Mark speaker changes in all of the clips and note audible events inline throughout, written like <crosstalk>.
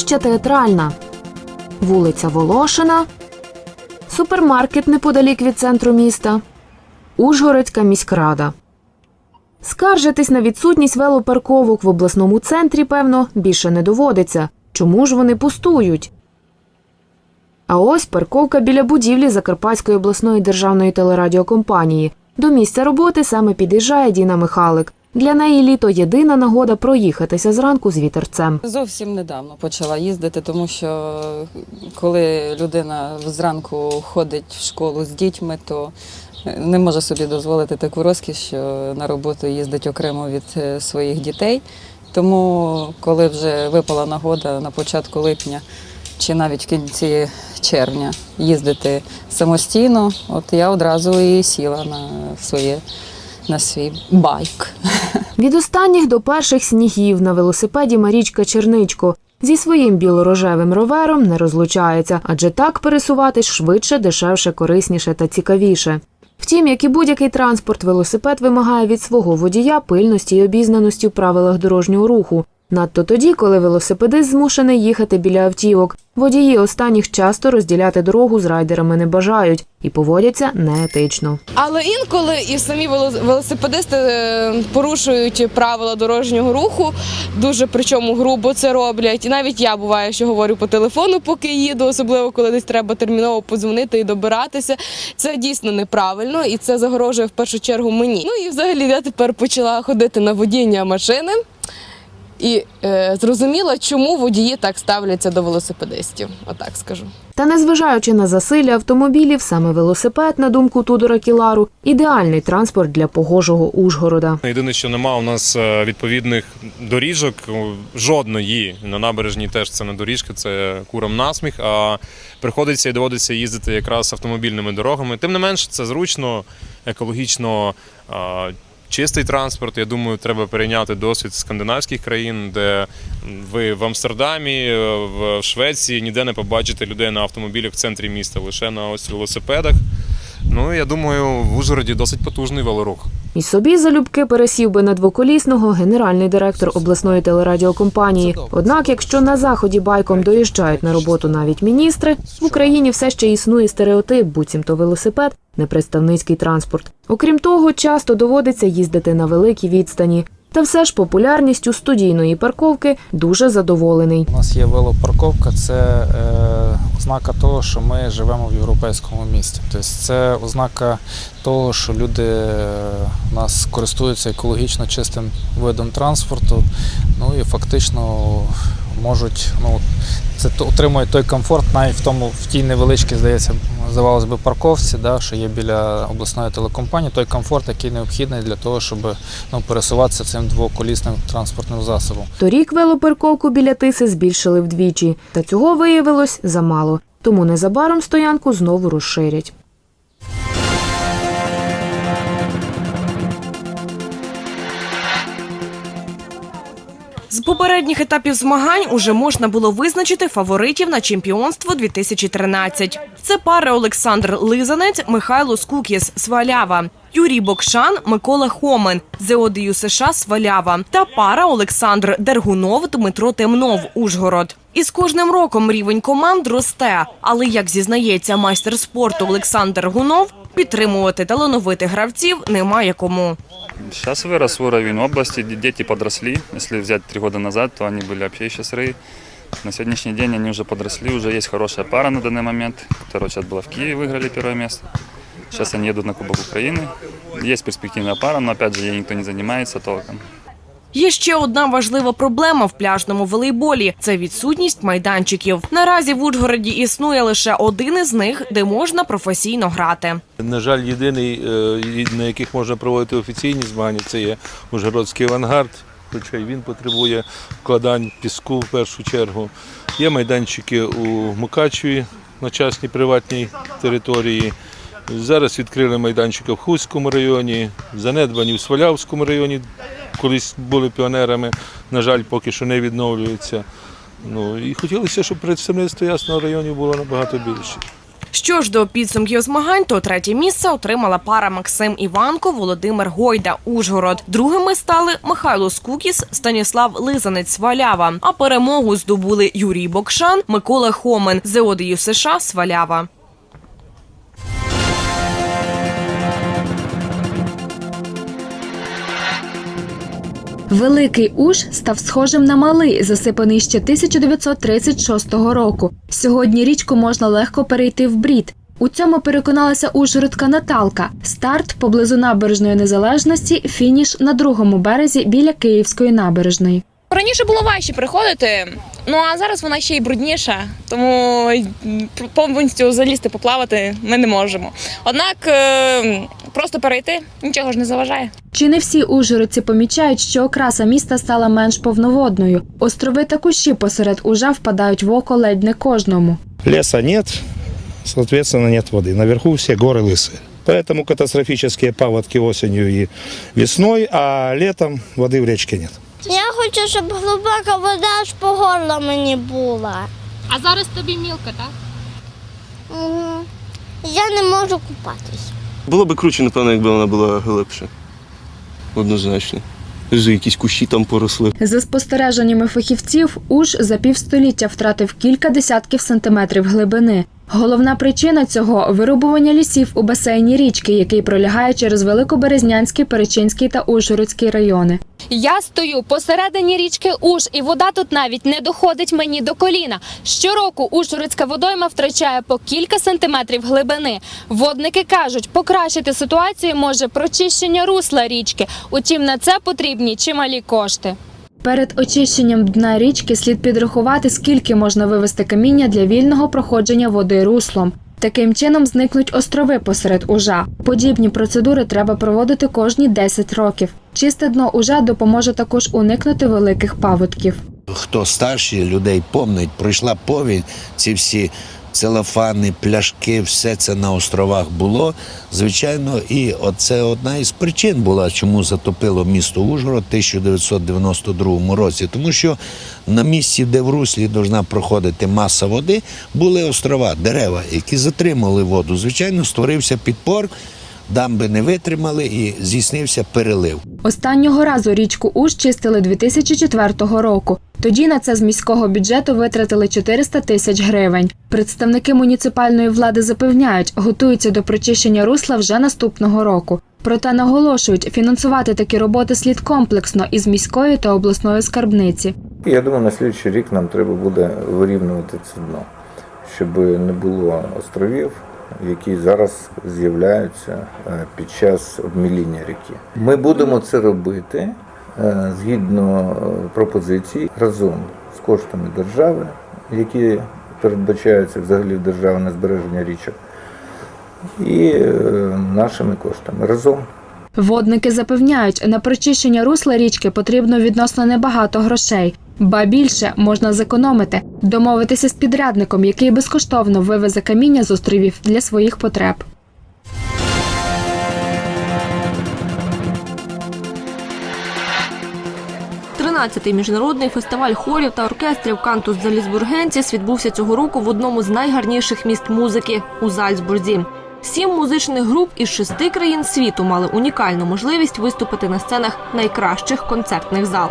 Speaker 1: Площа театральна, вулиця Волошина, супермаркет неподалік від центру міста, Ужгородська міськрада. Скаржитись на відсутність велопарковок в обласному центрі, певно, більше не доводиться. Чому ж вони пустують? А ось парковка біля будівлі Закарпатської обласної державної телерадіокомпанії. До місця роботи саме під'їжджає Діна Михалик. Для неї літо єдина нагода проїхатися зранку з вітерцем.
Speaker 2: Зовсім недавно почала їздити, тому що коли людина зранку ходить в школу з дітьми, то не може собі дозволити таку розкіш, що на роботу їздить окремо від е, своїх дітей. Тому, коли вже випала нагода на початку липня чи навіть в кінці червня їздити самостійно, от я одразу і сіла на своє на свій байк. <laughs>
Speaker 1: Від останніх до перших снігів на велосипеді Марічка Черничко зі своїм білорожевим ровером не розлучається, адже так пересуватись швидше, дешевше, корисніше та цікавіше. Втім, як і будь-який транспорт, велосипед вимагає від свого водія пильності й обізнаності в правилах дорожнього руху. Надто тоді, коли велосипедист змушений їхати біля автівок. Водії останніх часто розділяти дорогу з райдерами не бажають і поводяться неетично.
Speaker 3: Але інколи і самі вело- велосипедисти е, порушують правила дорожнього руху, дуже причому грубо це роблять. І навіть я буває, що говорю по телефону, поки їду, особливо коли десь треба терміново подзвонити і добиратися. Це дійсно неправильно і це загрожує в першу чергу мені. Ну і взагалі я тепер почала ходити на водіння машини. І е, зрозуміла, чому водії так ставляться до велосипедистів. Отак скажу.
Speaker 1: Та незважаючи на засилля автомобілів, саме велосипед, на думку Тудора Кілару, ідеальний транспорт для погожого Ужгорода.
Speaker 4: Єдине, що нема у нас е, відповідних доріжок, жодної на набережній теж це не доріжка, це курам насміх. А приходиться і доводиться їздити якраз автомобільними дорогами. Тим не менш, це зручно, екологічно. Чистий транспорт, я думаю, треба перейняти досвід скандинавських країн, де ви в Амстердамі, е, в Швеції ніде не побачите людей на автомобілях в центрі міста, лише на ось велосипедах. Ну, я думаю, в Ужгороді досить потужний велорух.
Speaker 1: І собі залюбки пересів би на двоколісного генеральний директор обласної телерадіокомпанії. Однак, якщо на заході байком доїжджають на роботу навіть міністри, в Україні все ще існує стереотип, буцімто велосипед не представницький транспорт. Окрім того, часто доводиться їздити на великій відстані. Та все ж популярністю студійної парковки дуже задоволений.
Speaker 5: У нас є велопарковка, це е, ознака того, що ми живемо в європейському місті. Тобто це ознака того, що люди е, у нас користуються екологічно чистим видом транспорту, ну і фактично можуть ну, це отримують той комфорт навіть в тому в тій невеличкій, здається, здавалось би, парковці, да, що є біля обласної телекомпанії, той комфорт, який необхідний для того, щоб ну, пересуватися цим двоколісним транспортним засобом.
Speaker 1: Торік велопарковку біля тиси збільшили вдвічі, та цього виявилось замало. Тому незабаром стоянку знову розширять.
Speaker 6: Попередніх етапів змагань уже можна було визначити фаворитів на чемпіонство 2013. Це пари Олександр Лизанець, Михайло Скукіс, Свалява, Юрій Бокшан, Микола Хомен, Зеодію США Свалява та пара Олександр Дергунов, Дмитро Темнов, Ужгород. І з кожним роком рівень команд росте. Але як зізнається майстер спорту Олександр Гунов, підтримувати талановитих гравців немає кому.
Speaker 7: Сейчас вырос уровень области, де- дети подросли. Если взять три года назад, то они были вообще еще сырые. На сегодняшний день они уже подросли, уже есть хорошая пара на данный момент, которая сейчас была в Киеве, выиграли первое место. Сейчас они едут на Кубок Украины. Есть перспективная пара, но опять же ей никто не занимается толком.
Speaker 6: Є ще одна важлива проблема в пляжному волейболі це відсутність майданчиків. Наразі в Ужгороді існує лише один із них, де можна професійно грати.
Speaker 8: На жаль, єдиний, е, на яких можна проводити офіційні змагання, це є Ужгородський авангард, хоча й він потребує вкладань піску в першу чергу. Є майданчики у Мукачеві на частній приватній території. Зараз відкрили майданчики в Хуському районі, занедбані в Свалявському районі, колись були піонерами, на жаль, поки що не відновлюються. Ну, і хотілося, щоб представництво Ясного району було набагато більше.
Speaker 6: Що ж до підсумків змагань, то третє місце отримала пара Максим Іванко, Володимир Гойда, Ужгород. Другими стали Михайло Скукіс, Станіслав Лизанець Свалява. А перемогу здобули Юрій Бокшан, Микола Хомен з США Свалява.
Speaker 9: Великий Уж став схожим на малий, засипаний ще 1936 року. Сьогодні річку можна легко перейти в брід. У цьому переконалася ужгородка Наталка. Старт поблизу набережної незалежності, фініш на другому березі біля Київської набережної.
Speaker 3: Раніше було важче приходити, ну а зараз вона ще й брудніша, тому м, повністю залізти поплавати ми не можемо. Однак е, просто перейти нічого ж не заважає.
Speaker 9: Чи не всі ужгородці помічають, що окраса міста стала менш повноводною? Острови та кущі посеред ужа впадають в око ледь не кожному.
Speaker 10: Леса нет, соответственно, нет воды. Наверху все горы лысые. Поэтому катастрофические паводки осенью и весной, а летом воды в речке нет.
Speaker 11: Хочу, щоб глибока вода аж по горло мені була.
Speaker 12: А зараз тобі мілка, так?
Speaker 11: Мгм. Я не можу купатись.
Speaker 13: Було би круче, напевно, якби вона була глибше. Однозначно. Вже якісь кущі там поросли.
Speaker 9: За спостереженнями фахівців, уж за півстоліття втратив кілька десятків сантиметрів глибини. Головна причина цього вирубування лісів у басейні річки, який пролягає через Великоберезнянський, Перечинський та Ужгородський райони.
Speaker 12: Я стою посередині річки Уж, і вода тут навіть не доходить мені до коліна. Щороку Ужгородська водойма втрачає по кілька сантиметрів глибини. Водники кажуть, покращити ситуацію може прочищення русла річки. Утім, на це потрібні чималі кошти.
Speaker 9: Перед очищенням дна річки слід підрахувати, скільки можна вивести каміння для вільного проходження води руслом. Таким чином зникнуть острови посеред ужа. Подібні процедури треба проводити кожні 10 років. Чисте дно ужа допоможе також уникнути великих паводків.
Speaker 14: Хто старші людей помнить, пройшла повінь, ці всі целофани, пляшки, все це на островах було. Звичайно, і це одна із причин була, чому затопило місто Ужгород в 1992 році. Тому що на місці, де в руслі должна проходити маса води, були острова, дерева, які затримали воду. Звичайно, створився підпор, дамби не витримали і здійснився перелив.
Speaker 9: Останнього разу річку Уж чистили 2004 року. Тоді на це з міського бюджету витратили 400 тисяч гривень. Представники муніципальної влади запевняють, готуються до прочищення русла вже наступного року. Проте наголошують, фінансувати такі роботи слід комплексно із міської та обласної скарбниці.
Speaker 15: Я думаю, на слідчий рік нам треба буде вирівнювати це дно, щоб не було островів, які зараз з'являються е, під час обміління ріки. Ми будемо це робити е, згідно е, пропозицій разом з коштами держави, які передбачаються взагалі в державі на збереження річок, і нашими коштами разом.
Speaker 9: Водники запевняють, на прочищення русла річки потрібно відносно небагато грошей. Ба більше можна зекономити, домовитися з підрядником, який безкоштовно вивезе каміння з островів для своїх потреб.
Speaker 6: Тринадцятий міжнародний фестиваль хорів та оркестрів Кантус Залізбургенціс відбувся цього року в одному з найгарніших міст музики у Зальцбурзі. Сім музичних груп із шести країн світу мали унікальну можливість виступити на сценах найкращих концертних зал.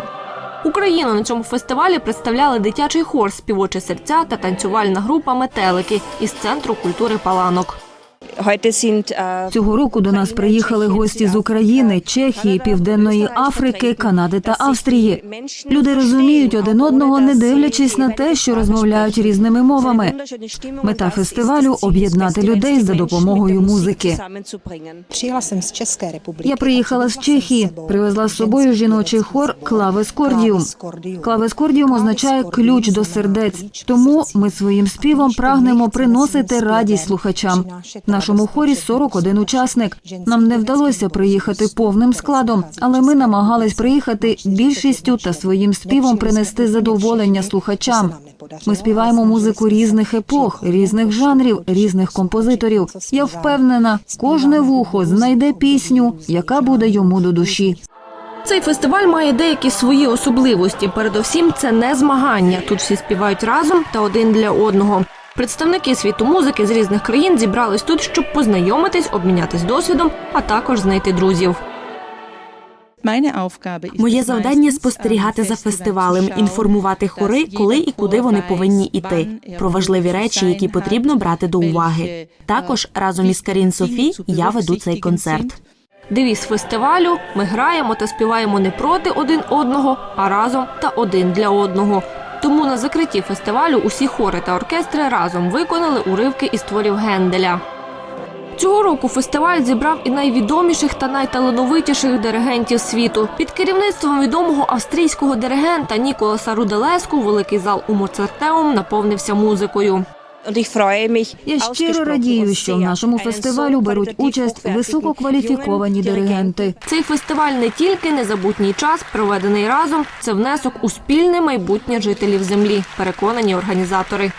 Speaker 6: Україну на цьому фестивалі представляли дитячий хор співочі серця та танцювальна група Метелики із центру культури Паланок.
Speaker 16: Цього року до нас приїхали гості з України, Чехії, Південної Африки, Канади та Австрії. Люди розуміють один одного, не дивлячись на те, що розмовляють різними мовами. Мета фестивалю об'єднати людей за допомогою музики. Я приїхала з Чехії, привезла з собою жіночий хор Клавес Кордіум. Клавес Кордіум означає ключ до сердець. Тому ми своїм співом прагнемо приносити радість слухачам. В нашому хорі 41 учасник. Нам не вдалося приїхати повним складом, але ми намагались приїхати більшістю та своїм співом принести задоволення слухачам. Ми співаємо музику різних епох, різних жанрів, різних композиторів. Я впевнена, кожне вухо знайде пісню, яка буде йому до душі.
Speaker 6: Цей фестиваль має деякі свої особливості. Передовсім, це не змагання. Тут всі співають разом та один для одного. Представники світу музики з різних країн зібрались тут, щоб познайомитись, обмінятись досвідом, а також знайти друзів.
Speaker 17: Моє завдання спостерігати за фестивалем, інформувати хори, коли і куди вони повинні іти, про важливі речі, які потрібно брати до уваги. Також разом із Карін Софі я веду цей концерт.
Speaker 6: Девіз фестивалю ми граємо та співаємо не проти один одного, а разом та один для одного. Тому на закритті фестивалю усі хори та оркестри разом виконали уривки із творів Генделя. Цього року фестиваль зібрав і найвідоміших та найталановитіших диригентів світу. Під керівництвом відомого австрійського диригента Ніколаса Руделеску великий зал у Моцартеум наповнився музикою.
Speaker 16: Я щиро радію, що в нашому фестивалю беруть участь висококваліфіковані диригенти.
Speaker 6: Цей фестиваль не тільки незабутній час, проведений разом, це внесок у спільне майбутнє жителів землі, переконані організатори.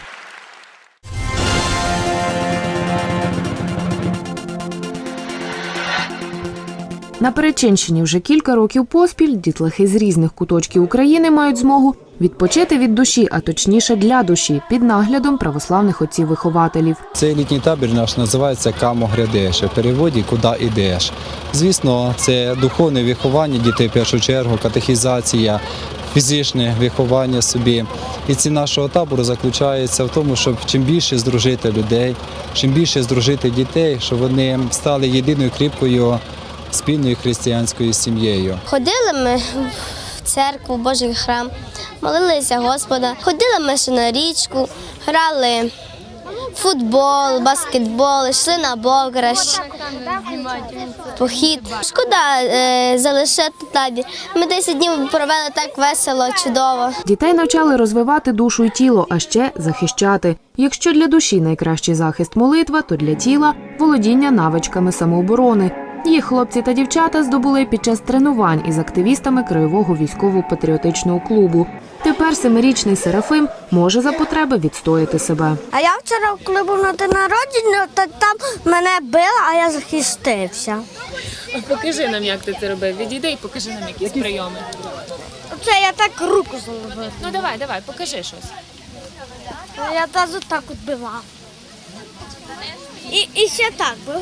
Speaker 1: На Перечинщині вже кілька років поспіль дітлахи з різних куточків України мають змогу відпочити від душі, а точніше для душі, під наглядом православних отців-вихователів.
Speaker 18: Цей літній табір наш називається Камо грядеш, в переводі Куди ідеш. Звісно, це духовне виховання дітей в першу чергу, катехізація, фізичне виховання собі. І ці нашого табору заключається в тому, щоб чим більше здружити людей, чим більше здружити дітей, щоб вони стали єдиною кріпкою спільною християнською сім'єю.
Speaker 11: Ходили ми в церкву, в Божий храм, молилися Господа. Ходили ми ще на річку, грали футбол, баскетбол, йшли на бограш, похід. Шкода е, залишити табір. Ми 10 днів провели так весело, чудово.
Speaker 1: Дітей навчали розвивати душу і тіло, а ще захищати. Якщо для душі найкращий захист молитва, то для тіла володіння навичками самооборони. Їх хлопці та дівчата здобули під час тренувань із активістами краєвого військово-патріотичного клубу. Тепер семирічний Серафим може за потреби відстояти себе.
Speaker 11: А я вчора, коли був на день народження, то там мене били, а я захистився.
Speaker 12: Покажи нам, як ти це робив. Відійди і покажи нам якісь прийоми.
Speaker 11: Це я так руку заловив.
Speaker 12: Ну давай, давай, покажи щось.
Speaker 11: Я тазу так от бивав. І, і ще так бив.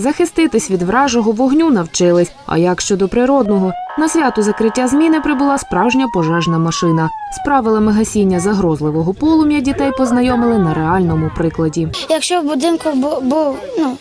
Speaker 1: Захиститись від вражого вогню навчились. А як щодо природного? На свято закриття зміни прибула справжня пожежна машина. З правилами гасіння загрозливого полум'я дітей познайомили на реальному прикладі.
Speaker 11: Якщо в будинку був ну,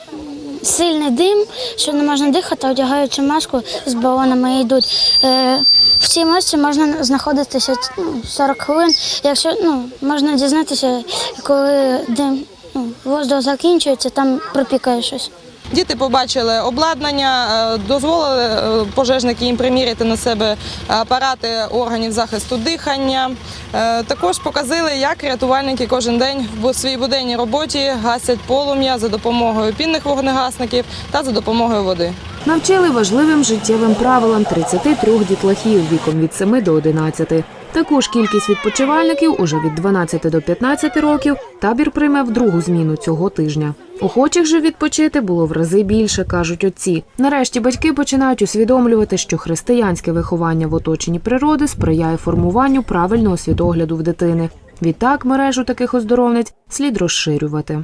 Speaker 11: сильний дим, що не можна дихати, одягаючи маску з балонами йдуть. Е, в цій масці можна знаходитися ну, 40 хвилин. Якщо ну, можна дізнатися, коли дим ну, воздух закінчується, там пропікає щось.
Speaker 3: Діти побачили обладнання, е, дозволили е, пожежники їм приміряти на себе апарати органів захисту дихання. Е, Також показали, як рятувальники кожен день в своїй буденній роботі гасять полум'я за допомогою пінних вогнегасників та за допомогою води.
Speaker 1: Навчили важливим життєвим правилам 33 дітлахів віком від 7 до 11. Таку ж кількість відпочивальників уже від 12 до 15 років табір прийме в другу зміну цього тижня. Охочих же відпочити було в рази більше, кажуть отці. Нарешті батьки починають усвідомлювати, що християнське виховання в оточенні природи сприяє формуванню правильного світогляду в дитини. Відтак мережу таких оздоровниць слід розширювати.